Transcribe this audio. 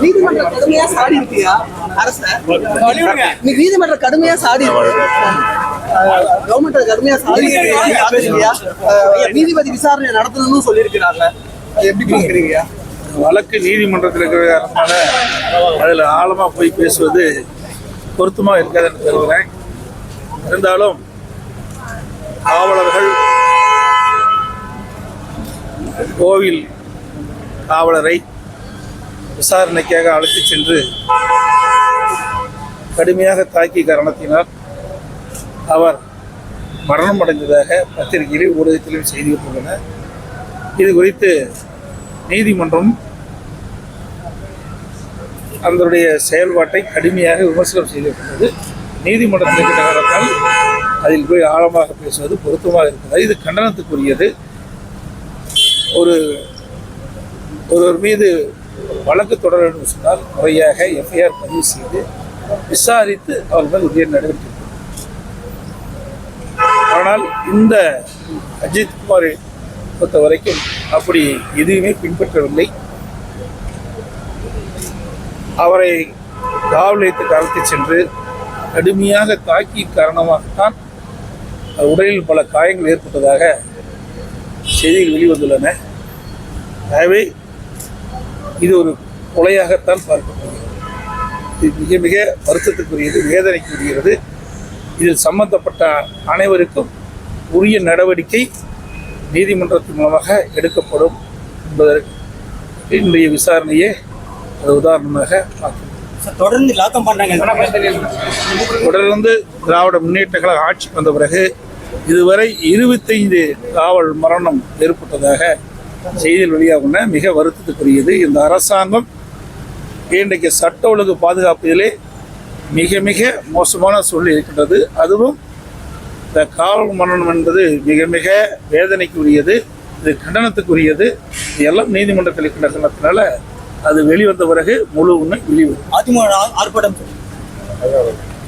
நீதிமன்றம் கடுமையா சாடி இருக்கியா அரச? நீதிமன்றம் கடுமையா சாடி கவர்மெண்ட் கடுமையா சாடி இருக்கியா நீதிபதி விசாரணை நடத்தணும்னு சொல்லியிருக்கிறாங்க. எப்படி பாக்குறீங்க வழக்கு நீதிமன்றத்தில் இருக்கிறதுனால அதில் ஆழமாக போய் பேசுவது பொருத்தமாக இருக்காதுன்னு கருதுகிறேன் இருந்தாலும் காவலர்கள் கோவில் காவலரை விசாரணைக்காக அழைத்துச் சென்று கடுமையாக தாக்கிய காரணத்தினால் அவர் மரணம் அடைந்ததாக பத்திரிகையில் ஊடகத்திலும் செய்தி வந்துள்ளன இது குறித்து நீதிமன்றம் அதனுடைய செயல்பாட்டை கடுமையாக விமர்சனம் செய்திருக்கிறது நீதிமன்றத்தில் இருக்கின்ற காரணத்தால் அதில் போய் ஆழமாக பேசுவது பொருத்தமாக இருக்கிறது இது கண்டனத்துக்குரியது. ஒரு ஒருவர் மீது வழக்கு தொடர வேண்டும் சொன்னால் முறையாக எஃப்ஐஆர் பதிவு செய்து விசாரித்து அவர் மேல் உரிய நடவடிக்கை ஆனால் இந்த அஜித் குமாரை பொறுத்த வரைக்கும் அப்படி எதுவுமே பின்பற்றவில்லை. அவரை காவல் நிலையத்து காலத்தை சென்று கடுமையாக தாக்கி காரணமாகத்தான் உடலில் பல காயங்கள் ஏற்பட்டதாக செய்திகள் வெளிவந்துள்ளன. எனவே இது ஒரு கொலையாகத்தான் பார்க்கப்படுகிறது. இது மிக மிக வருத்தத்துக்குரியது வேதனைக்குரியது. இதில் சம்பந்தப்பட்ட அனைவருக்கும் உரிய நடவடிக்கை நீதிமன்றத்தின் மூலமாக எடுக்கப்படும் என்பதற்கு இன்றைய விசாரணையே அது உதாரணமாக பார்க்கிறோம். தொடர்ந்து லாக்கம் தொடர்ந்து திராவிட முன்னேற்ற கழக ஆட்சிக்கு வந்த பிறகு இதுவரை இருபத்தைந்து காவல் மரணம் ஏற்பட்டதாக செய்தியில் வெளியாகுன மிக வருத்தத்துக்குரியது. இந்த அரசாங்கம் இன்றைக்கு சட்ட ஒழுங்கு பாதுகாப்பதிலே மிக மிக மோசமான சூழ்நிலை இருக்கின்றது. அதுவும் இந்த காவல் மரணம் என்பது மிக மிக வேதனைக்குரியது இது கண்டனத்துக்குரியது. இது எல்லாம் நீதிமன்றத்தில் இருக்கின்ற அது வெளிவந்த பிறகு முழு உண்மை வெளிவரும். அதிமுக ஆர்ப்பாட்டம்.